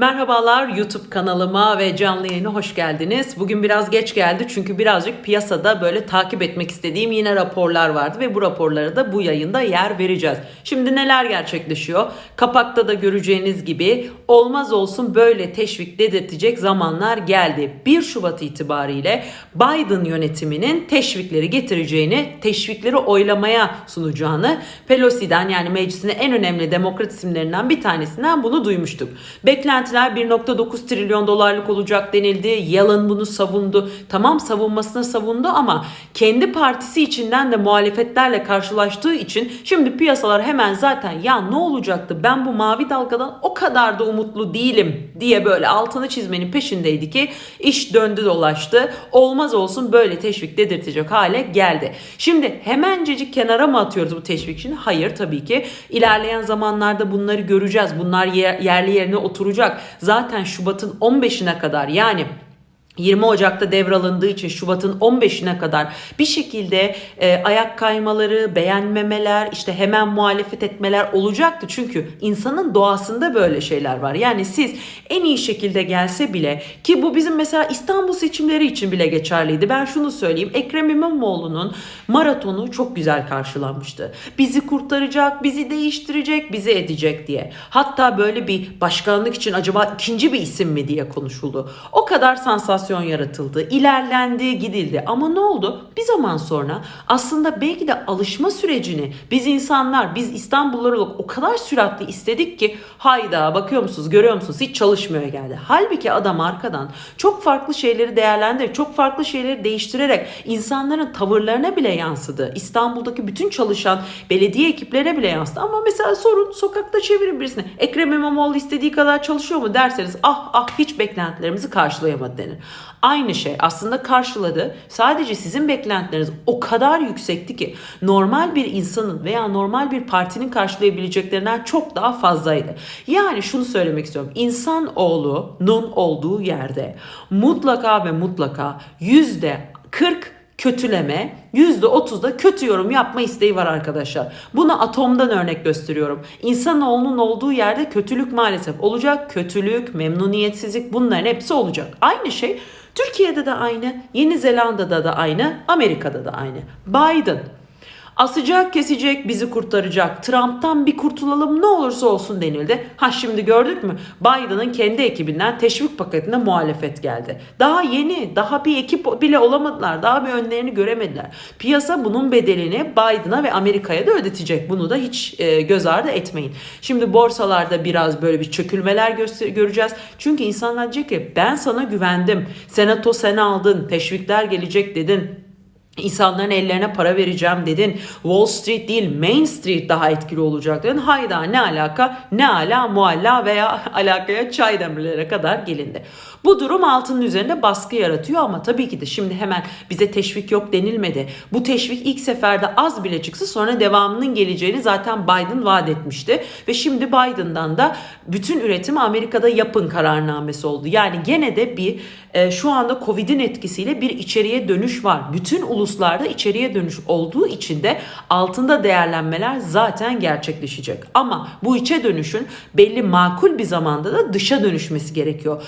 Merhabalar YouTube kanalıma ve canlı yayına hoş geldiniz. Bugün biraz geç geldi çünkü birazcık piyasada böyle takip etmek istediğim yine raporlar vardı ve bu raporlara da bu yayında yer vereceğiz. Şimdi neler gerçekleşiyor? Kapakta da göreceğiniz gibi olmaz olsun böyle teşvik dedirtecek zamanlar geldi. 1 Şubat itibariyle Biden yönetiminin teşvikleri getireceğini, teşvikleri oylamaya sunacağını Pelosi'den yani meclisin en önemli demokrat isimlerinden bir tanesinden bunu duymuştuk. Beklentiler 1.9 trilyon dolarlık olacak denildi. Yellen bunu savundu. Tamam savunmasını savundu ama kendi partisi içinden de muhalefetlerle karşılaştığı için şimdi piyasalar hemen zaten ya ne olacaktı ben bu mavi dalgadan o kadar da umutlu değilim diye böyle altını çizmenin peşindeydi ki iş döndü dolaştı. Olmaz olsun böyle teşvik dedirtecek hale geldi. Şimdi hemencecik kenara mı atıyoruz bu teşvik için? Hayır tabii ki. İlerleyen zamanlarda bunları göreceğiz. Bunlar yer- yerli yerine oturacak. Zaten Şubat'ın 15'ine kadar yani 20 Ocak'ta devralındığı için Şubat'ın 15'ine kadar bir şekilde e, ayak kaymaları, beğenmemeler, işte hemen muhalefet etmeler olacaktı. Çünkü insanın doğasında böyle şeyler var. Yani siz en iyi şekilde gelse bile ki bu bizim mesela İstanbul seçimleri için bile geçerliydi. Ben şunu söyleyeyim. Ekrem İmamoğlu'nun maratonu çok güzel karşılanmıştı. Bizi kurtaracak, bizi değiştirecek, bizi edecek diye. Hatta böyle bir başkanlık için acaba ikinci bir isim mi diye konuşuldu. O kadar sansasyon yaratıldı, ilerlendi, gidildi. Ama ne oldu? Bir zaman sonra aslında belki de alışma sürecini biz insanlar, biz İstanbullular olarak o kadar süratli istedik ki hayda bakıyor musunuz, görüyor musunuz hiç çalışmıyor geldi. Halbuki adam arkadan çok farklı şeyleri değerlendirerek, çok farklı şeyleri değiştirerek insanların tavırlarına bile yansıdı. İstanbul'daki bütün çalışan belediye ekiplerine bile yansıdı. Ama mesela sorun sokakta çevirin birisine. Ekrem İmamoğlu istediği kadar çalışıyor mu derseniz ah ah hiç beklentilerimizi karşılayamadı denir. Aynı şey aslında karşıladı. Sadece sizin beklentileriniz o kadar yüksekti ki normal bir insanın veya normal bir partinin karşılayabileceklerinden çok daha fazlaydı. Yani şunu söylemek istiyorum. İnsan oğlunun olduğu yerde mutlaka ve mutlaka yüzde 40 kötüleme, %30'da kötü yorum yapma isteği var arkadaşlar. Bunu atomdan örnek gösteriyorum. İnsanoğlunun olduğu yerde kötülük maalesef olacak. Kötülük, memnuniyetsizlik bunların hepsi olacak. Aynı şey Türkiye'de de aynı, Yeni Zelanda'da da aynı, Amerika'da da aynı. Biden Asacak kesecek bizi kurtaracak. Trump'tan bir kurtulalım ne olursa olsun denildi. Ha şimdi gördük mü? Biden'ın kendi ekibinden teşvik paketine muhalefet geldi. Daha yeni, daha bir ekip bile olamadılar. Daha bir önlerini göremediler. Piyasa bunun bedelini Biden'a ve Amerika'ya da ödetecek. Bunu da hiç e, göz ardı etmeyin. Şimdi borsalarda biraz böyle bir çökülmeler göreceğiz. Çünkü insanlar diyecek ki ben sana güvendim. Senato sen aldın. Teşvikler gelecek dedin. İnsanların ellerine para vereceğim dedin. Wall Street değil Main Street daha etkili olacak dedin. Hayda ne alaka? Ne ala mualla veya alakaya çay demlere kadar gelindi. Bu durum altının üzerinde baskı yaratıyor ama tabii ki de şimdi hemen bize teşvik yok denilmedi. Bu teşvik ilk seferde az bile çıksa sonra devamının geleceğini zaten Biden vaat etmişti. Ve şimdi Biden'dan da bütün üretimi Amerika'da yapın kararnamesi oldu. Yani gene de bir e, şu anda Covid'in etkisiyle bir içeriye dönüş var. Bütün uluslarda içeriye dönüş olduğu için de altında değerlenmeler zaten gerçekleşecek. Ama bu içe dönüşün belli makul bir zamanda da dışa dönüşmesi gerekiyor.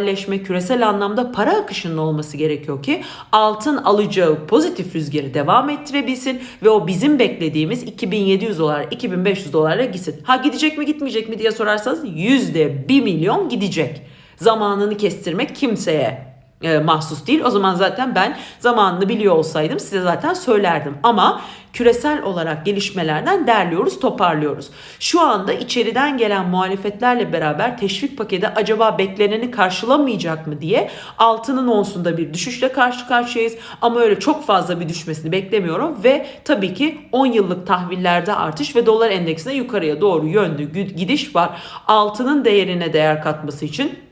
Globalleşme, küresel anlamda para akışının olması gerekiyor ki altın alacağı pozitif rüzgarı devam ettirebilsin ve o bizim beklediğimiz 2700 dolar, 2500 dolarla gitsin. Ha gidecek mi gitmeyecek mi diye sorarsanız yüzde 1 milyon gidecek. Zamanını kestirmek kimseye e, mahsus değil. O zaman zaten ben zamanını biliyor olsaydım size zaten söylerdim. Ama küresel olarak gelişmelerden derliyoruz, toparlıyoruz. Şu anda içeriden gelen muhalefetlerle beraber teşvik paketi acaba bekleneni karşılamayacak mı diye altının onsunda bir düşüşle karşı karşıyayız. Ama öyle çok fazla bir düşmesini beklemiyorum ve tabii ki 10 yıllık tahvillerde artış ve dolar endeksine yukarıya doğru yönlü gidiş var. Altının değerine değer katması için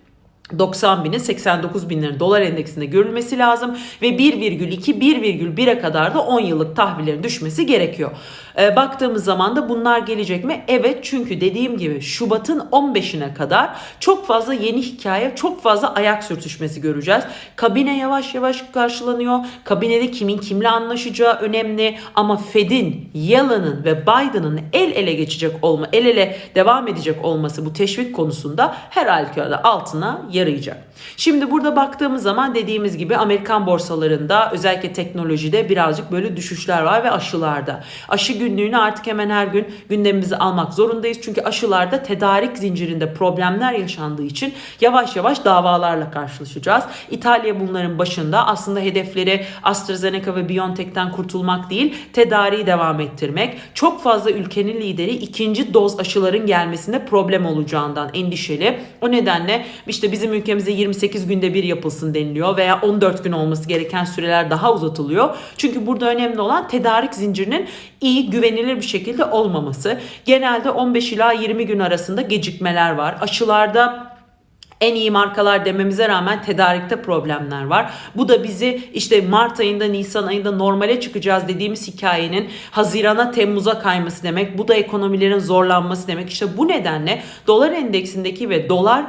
90 binin 89 binlerin dolar endeksinde görülmesi lazım ve 1,2 1,1'e kadar da 10 yıllık tahvillerin düşmesi gerekiyor. Ee, baktığımız zaman da bunlar gelecek mi? Evet çünkü dediğim gibi Şubat'ın 15'ine kadar çok fazla yeni hikaye, çok fazla ayak sürtüşmesi göreceğiz. Kabine yavaş yavaş karşılanıyor. Kabinede kimin kimle anlaşacağı önemli ama Fed'in, Yellen'ın ve Biden'ın el ele geçecek olma, el ele devam edecek olması bu teşvik konusunda her halükarda altına yarayacak. Şimdi burada baktığımız zaman dediğimiz gibi Amerikan borsalarında özellikle teknolojide birazcık böyle düşüşler var ve aşılarda. Aşı günlüğünü artık hemen her gün gündemimize almak zorundayız. Çünkü aşılarda tedarik zincirinde problemler yaşandığı için yavaş yavaş davalarla karşılaşacağız. İtalya bunların başında aslında hedefleri AstraZeneca ve BioNTech'ten kurtulmak değil, tedariği devam ettirmek. Çok fazla ülkenin lideri ikinci doz aşıların gelmesinde problem olacağından endişeli. O nedenle işte bizim ülkemizde 28 günde bir yapılsın deniliyor veya 14 gün olması gereken süreler daha uzatılıyor. Çünkü burada önemli olan tedarik zincirinin iyi, güvenilir bir şekilde olmaması. Genelde 15 ila 20 gün arasında gecikmeler var. Aşılarda en iyi markalar dememize rağmen tedarikte problemler var. Bu da bizi işte Mart ayında Nisan ayında normale çıkacağız dediğimiz hikayenin Hazirana Temmuz'a kayması demek. Bu da ekonomilerin zorlanması demek. İşte bu nedenle dolar endeksindeki ve dolar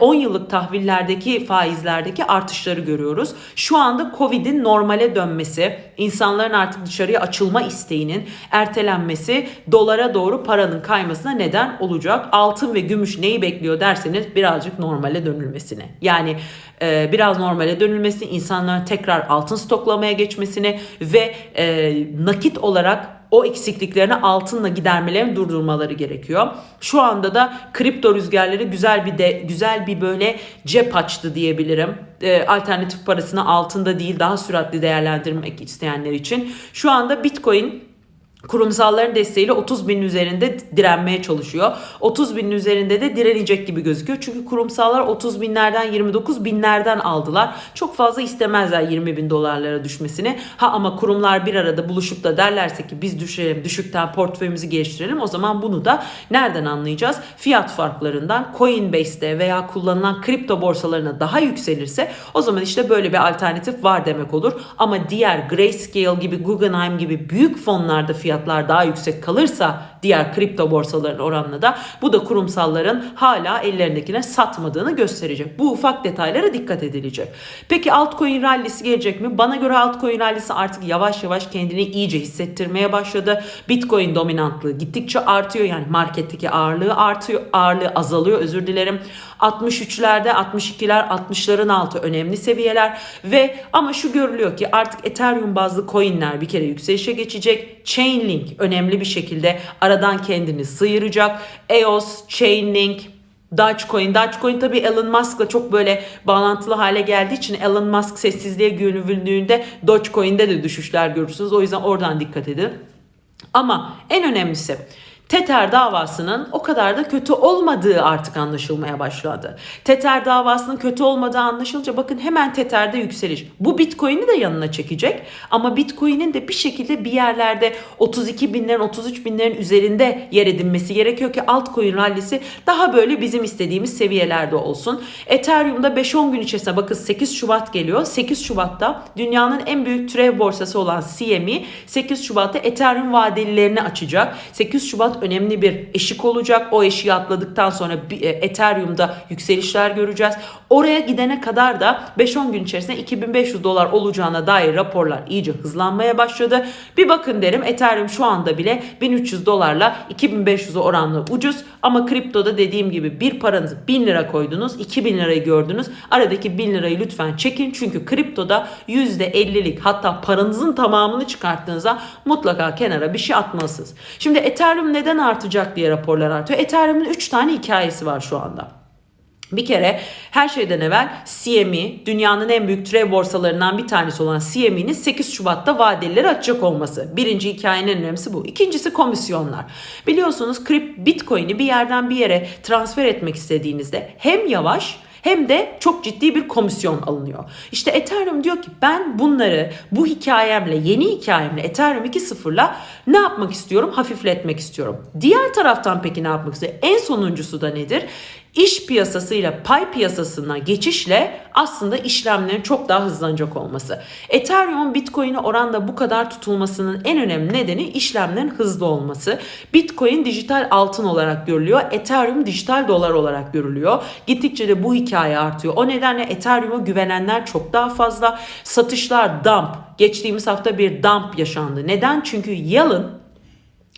10 yıllık tahvillerdeki faizlerdeki artışları görüyoruz. Şu anda Covid'in normale dönmesi, insanların artık dışarıya açılma isteğinin ertelenmesi dolara doğru paranın kaymasına neden olacak. Altın ve gümüş neyi bekliyor derseniz birazcık normale dönülmesini. Yani e, biraz normale dönülmesini, insanların tekrar altın stoklamaya geçmesini ve e, nakit olarak o eksikliklerini altınla gidermelerini durdurmaları gerekiyor. Şu anda da kripto rüzgarları güzel bir de güzel bir böyle cep açtı diyebilirim. E, alternatif parasını altında değil daha süratli değerlendirmek isteyenler için. Şu anda Bitcoin kurumsalların desteğiyle 30 binin üzerinde direnmeye çalışıyor. 30 binin üzerinde de direnecek gibi gözüküyor. Çünkü kurumsallar 30 binlerden 29 binlerden aldılar. Çok fazla istemezler 20 bin dolarlara düşmesini. Ha ama kurumlar bir arada buluşup da derlerse ki biz düşelim düşükten portföyümüzü geliştirelim. O zaman bunu da nereden anlayacağız? Fiyat farklarından Coinbase'de veya kullanılan kripto borsalarına daha yükselirse o zaman işte böyle bir alternatif var demek olur. Ama diğer Grayscale gibi Guggenheim gibi büyük fonlarda fiyat fiyatlar daha yüksek kalırsa diğer kripto borsaların oranına da bu da kurumsalların hala ellerindekine satmadığını gösterecek. Bu ufak detaylara dikkat edilecek. Peki altcoin rallisi gelecek mi? Bana göre altcoin rallisi artık yavaş yavaş kendini iyice hissettirmeye başladı. Bitcoin dominantlığı gittikçe artıyor. Yani marketteki ağırlığı artıyor, ağırlığı azalıyor özür dilerim. 63'lerde 62'ler 60'ların altı önemli seviyeler ve ama şu görülüyor ki artık Ethereum bazlı coinler bir kere yükselişe geçecek. Chainlink önemli bir şekilde aradan kendini sıyıracak. EOS, Chainlink, Dogecoin. Dogecoin tabii Elon Musk'la çok böyle bağlantılı hale geldiği için Elon Musk sessizliğe gömüldüğünde Dogecoin'de de düşüşler görürsünüz. O yüzden oradan dikkat edin. Ama en önemlisi Tether davasının o kadar da kötü olmadığı artık anlaşılmaya başladı. Tether davasının kötü olmadığı anlaşılınca bakın hemen Tether'de yükseliş. Bu Bitcoin'i de yanına çekecek ama Bitcoin'in de bir şekilde bir yerlerde 32 binlerin 33 binlerin üzerinde yer edinmesi gerekiyor ki altcoin rallisi daha böyle bizim istediğimiz seviyelerde olsun. Ethereum'da 5-10 gün içerisinde bakın 8 Şubat geliyor. 8 Şubat'ta dünyanın en büyük türev borsası olan CME 8 Şubat'ta Ethereum vadelilerini açacak. 8 Şubat önemli bir eşik olacak. O eşiği atladıktan sonra e, Ethereum'da yükselişler göreceğiz. Oraya gidene kadar da 5-10 gün içerisinde 2500 dolar olacağına dair raporlar iyice hızlanmaya başladı. Bir bakın derim Ethereum şu anda bile 1300 dolarla 2500 oranla ucuz ama kriptoda dediğim gibi bir paranızı 1000 lira koydunuz 2000 lirayı gördünüz. Aradaki 1000 lirayı lütfen çekin çünkü kriptoda %50'lik hatta paranızın tamamını çıkarttığınızda mutlaka kenara bir şey atmalısınız. Şimdi Ethereum neden artacak diye raporlar artıyor. Ethereum'un 3 tane hikayesi var şu anda. Bir kere her şeyden evvel CME dünyanın en büyük türev borsalarından bir tanesi olan CME'nin 8 Şubat'ta vadelileri açacak olması. Birinci hikayenin en önemlisi bu. İkincisi komisyonlar. Biliyorsunuz krip Bitcoin'i bir yerden bir yere transfer etmek istediğinizde hem yavaş hem de çok ciddi bir komisyon alınıyor. İşte Ethereum diyor ki ben bunları bu hikayemle yeni hikayemle Ethereum 2.0'la ne yapmak istiyorum? Hafifletmek istiyorum. Diğer taraftan peki ne yapmak istiyor? En sonuncusu da nedir? İş piyasasıyla pay piyasasına geçişle aslında işlemlerin çok daha hızlanacak olması. Ethereum Bitcoin'e oranda bu kadar tutulmasının en önemli nedeni işlemlerin hızlı olması. Bitcoin dijital altın olarak görülüyor. Ethereum dijital dolar olarak görülüyor. Gittikçe de bu hikaye artıyor. O nedenle Ethereum'a güvenenler çok daha fazla. Satışlar dump. Geçtiğimiz hafta bir dump yaşandı. Neden? Çünkü Yellen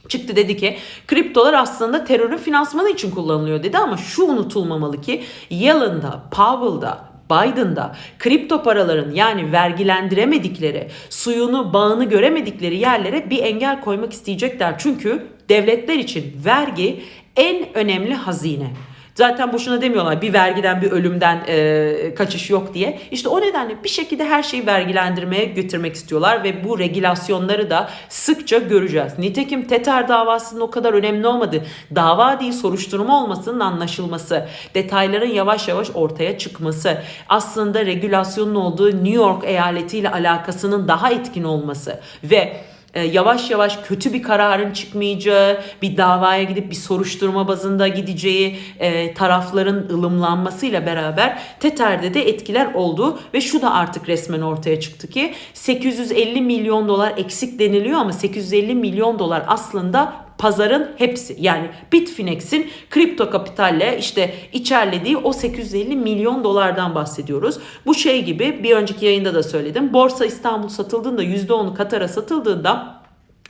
çıktı dedi ki kriptolar aslında terörün finansmanı için kullanılıyor dedi ama şu unutulmamalı ki Yellen'da, Powell'da, Biden'da kripto paraların yani vergilendiremedikleri, suyunu, bağını göremedikleri yerlere bir engel koymak isteyecekler. Çünkü devletler için vergi en önemli hazine. Zaten boşuna demiyorlar bir vergiden bir ölümden e, kaçış yok diye. İşte o nedenle bir şekilde her şeyi vergilendirmeye götürmek istiyorlar ve bu regülasyonları da sıkça göreceğiz. Nitekim Tether davasının o kadar önemli olmadığı, dava değil soruşturma olmasının anlaşılması, detayların yavaş yavaş ortaya çıkması, aslında regülasyonun olduğu New York eyaletiyle alakasının daha etkin olması ve e, yavaş yavaş kötü bir kararın çıkmayacağı, bir davaya gidip bir soruşturma bazında gideceği e, tarafların ılımlanmasıyla beraber Tether'de de etkiler oldu. Ve şu da artık resmen ortaya çıktı ki 850 milyon dolar eksik deniliyor ama 850 milyon dolar aslında pazarın hepsi yani Bitfinex'in kripto kapitalle işte içerlediği o 850 milyon dolardan bahsediyoruz. Bu şey gibi bir önceki yayında da söyledim. Borsa İstanbul satıldığında %10'u Katar'a satıldığında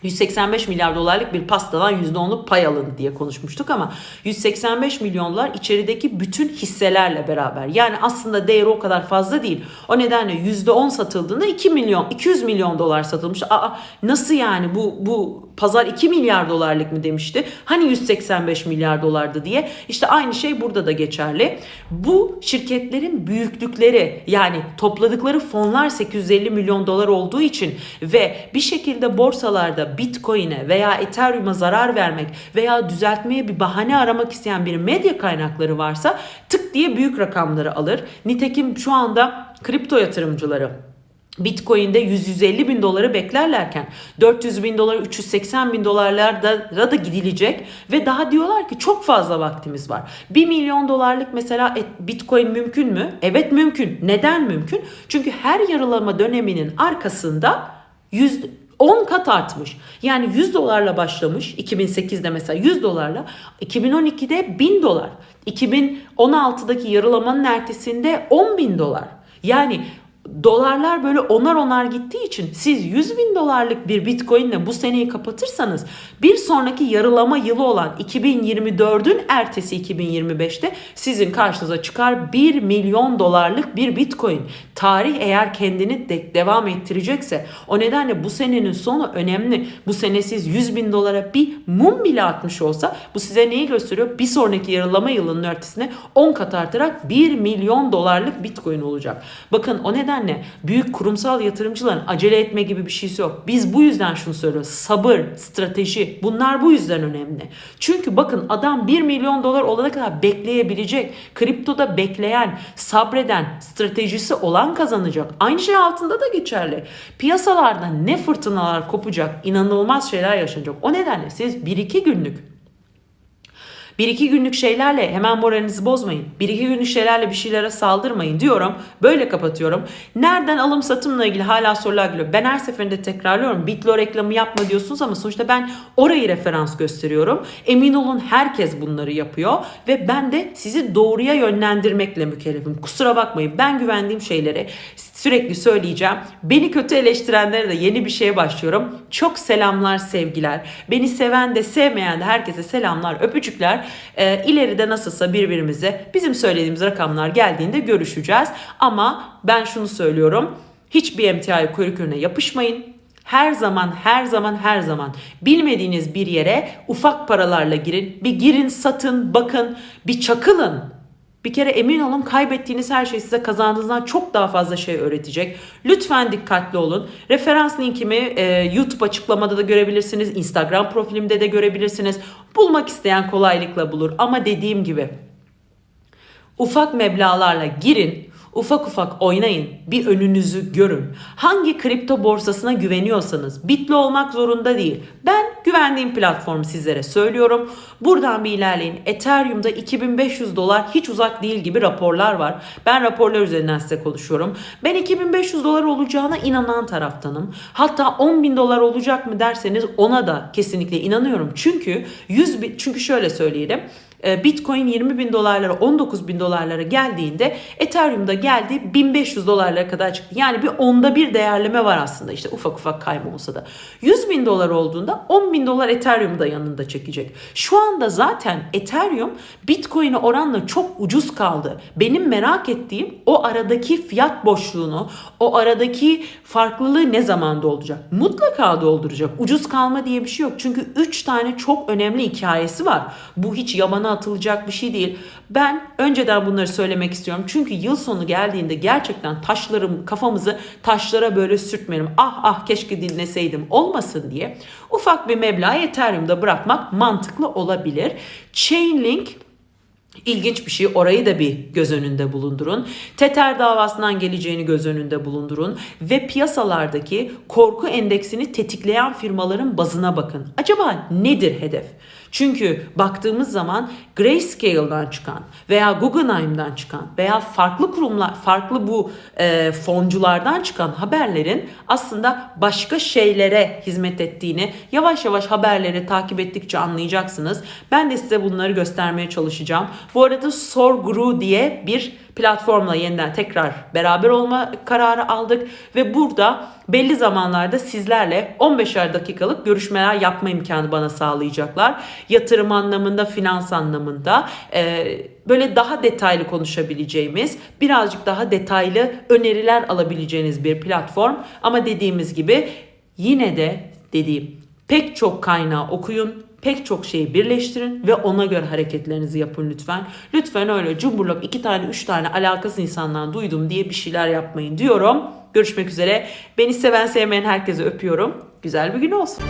185 milyar dolarlık bir pastadan %10'luk pay alın diye konuşmuştuk ama 185 milyon dolar içerideki bütün hisselerle beraber. Yani aslında değeri o kadar fazla değil. O nedenle %10 satıldığında 2 milyon 200 milyon dolar satılmış. Aa nasıl yani bu bu pazar 2 milyar dolarlık mı demişti? Hani 185 milyar dolardı diye. İşte aynı şey burada da geçerli. Bu şirketlerin büyüklükleri yani topladıkları fonlar 850 milyon dolar olduğu için ve bir şekilde borsalarda Bitcoin'e veya Ethereum'a zarar vermek veya düzeltmeye bir bahane aramak isteyen bir medya kaynakları varsa tık diye büyük rakamları alır. Nitekim şu anda kripto yatırımcıları Bitcoin'de 100-150 bin doları beklerlerken 400 bin dolar 380 bin dolarlara da gidilecek ve daha diyorlar ki çok fazla vaktimiz var. 1 milyon dolarlık mesela Bitcoin mümkün mü? Evet mümkün. Neden mümkün? Çünkü her yarılama döneminin arkasında 100 10 kat artmış. Yani 100 dolarla başlamış 2008'de mesela 100 dolarla 2012'de 1000 dolar. 2016'daki yarılamanın ertesinde 10 bin dolar. Yani dolarlar böyle onar onar gittiği için siz 100 bin dolarlık bir bitcoinle bu seneyi kapatırsanız bir sonraki yarılama yılı olan 2024'ün ertesi 2025'te sizin karşınıza çıkar 1 milyon dolarlık bir bitcoin. Tarih eğer kendini de devam ettirecekse o nedenle bu senenin sonu önemli. Bu sene siz 100 bin dolara bir mum bile atmış olsa bu size neyi gösteriyor? Bir sonraki yarılama yılının ertesine 10 kat artarak 1 milyon dolarlık bitcoin olacak. Bakın o neden nedenle büyük kurumsal yatırımcıların acele etme gibi bir şeysi yok. Biz bu yüzden şunu söylüyoruz. Sabır, strateji bunlar bu yüzden önemli. Çünkü bakın adam 1 milyon dolar olana kadar bekleyebilecek. Kriptoda bekleyen, sabreden, stratejisi olan kazanacak. Aynı şey altında da geçerli. Piyasalarda ne fırtınalar kopacak, inanılmaz şeyler yaşanacak. O nedenle siz 1-2 günlük bir iki günlük şeylerle hemen moralinizi bozmayın. Bir iki günlük şeylerle bir şeylere saldırmayın diyorum. Böyle kapatıyorum. Nereden alım satımla ilgili hala sorular geliyor. Ben her seferinde tekrarlıyorum. Bitlo reklamı yapma diyorsunuz ama sonuçta ben orayı referans gösteriyorum. Emin olun herkes bunları yapıyor ve ben de sizi doğruya yönlendirmekle mükellefim. Kusura bakmayın ben güvendiğim şeyleri sürekli söyleyeceğim. Beni kötü eleştirenlere de yeni bir şeye başlıyorum. Çok selamlar, sevgiler. Beni seven de sevmeyen de herkese selamlar, öpücükler. Ee, ileride nasılsa birbirimize bizim söylediğimiz rakamlar geldiğinde görüşeceğiz. Ama ben şunu söylüyorum. Hiçbir emtiaya kuyruk önüne yapışmayın. Her zaman, her zaman, her zaman bilmediğiniz bir yere ufak paralarla girin. Bir girin, satın, bakın, bir çakılın. Bir kere emin olun kaybettiğiniz her şey size kazandığınızdan çok daha fazla şey öğretecek. Lütfen dikkatli olun. Referans linkimi e, YouTube açıklamada da görebilirsiniz. Instagram profilimde de görebilirsiniz. Bulmak isteyen kolaylıkla bulur. Ama dediğim gibi ufak meblalarla girin Ufak ufak oynayın. Bir önünüzü görün. Hangi kripto borsasına güveniyorsanız bitli olmak zorunda değil. Ben güvendiğim platformu sizlere söylüyorum. Buradan bir ilerleyin. Ethereum'da 2500 dolar hiç uzak değil gibi raporlar var. Ben raporlar üzerinden size konuşuyorum. Ben 2500 dolar olacağına inanan taraftanım. Hatta 10 bin dolar olacak mı derseniz ona da kesinlikle inanıyorum. Çünkü 100 bin, çünkü şöyle söyleyelim. E, Bitcoin 20 bin dolarlara 19 bin dolarlara geldiğinde Ethereum'da geldi 1500 dolarlara kadar çıktı. Yani bir onda bir değerleme var aslında işte ufak ufak kayma olsa da. 100 bin dolar olduğunda 10 bin dolar Ethereum da yanında çekecek. Şu anda zaten Ethereum Bitcoin'e oranla çok ucuz kaldı. Benim merak ettiğim o aradaki fiyat boşluğunu, o aradaki farklılığı ne zaman dolduracak? Mutlaka dolduracak. Ucuz kalma diye bir şey yok. Çünkü 3 tane çok önemli hikayesi var. Bu hiç yabana atılacak bir şey değil. Ben önceden bunları söylemek istiyorum. Çünkü yıl sonu geldiğinde gerçekten taşlarım kafamızı taşlara böyle sürtmeyelim. Ah ah keşke dinleseydim olmasın diye ufak bir meblağ Ethereum'da bırakmak mantıklı olabilir. Chainlink İlginç bir şey orayı da bir göz önünde bulundurun. Tether davasından geleceğini göz önünde bulundurun ve piyasalardaki korku endeksini tetikleyen firmaların bazına bakın. Acaba nedir hedef? Çünkü baktığımız zaman Grayscale'dan çıkan veya Guggenheim'dan çıkan veya farklı kurumlar, farklı bu e, fonculardan çıkan haberlerin aslında başka şeylere hizmet ettiğini yavaş yavaş haberleri takip ettikçe anlayacaksınız. Ben de size bunları göstermeye çalışacağım. Bu arada Sorguru diye bir platformla yeniden tekrar beraber olma kararı aldık ve burada belli zamanlarda sizlerle 15'er dakikalık görüşmeler yapma imkanı bana sağlayacaklar. Yatırım anlamında, finans anlamında e, böyle daha detaylı konuşabileceğimiz, birazcık daha detaylı öneriler alabileceğiniz bir platform. Ama dediğimiz gibi yine de dediğim pek çok kaynağı okuyun, pek çok şeyi birleştirin ve ona göre hareketlerinizi yapın lütfen. Lütfen öyle cumburlop iki tane üç tane alakasız insandan duydum diye bir şeyler yapmayın diyorum. Görüşmek üzere. Beni seven sevmeyen herkese öpüyorum. Güzel bir gün olsun.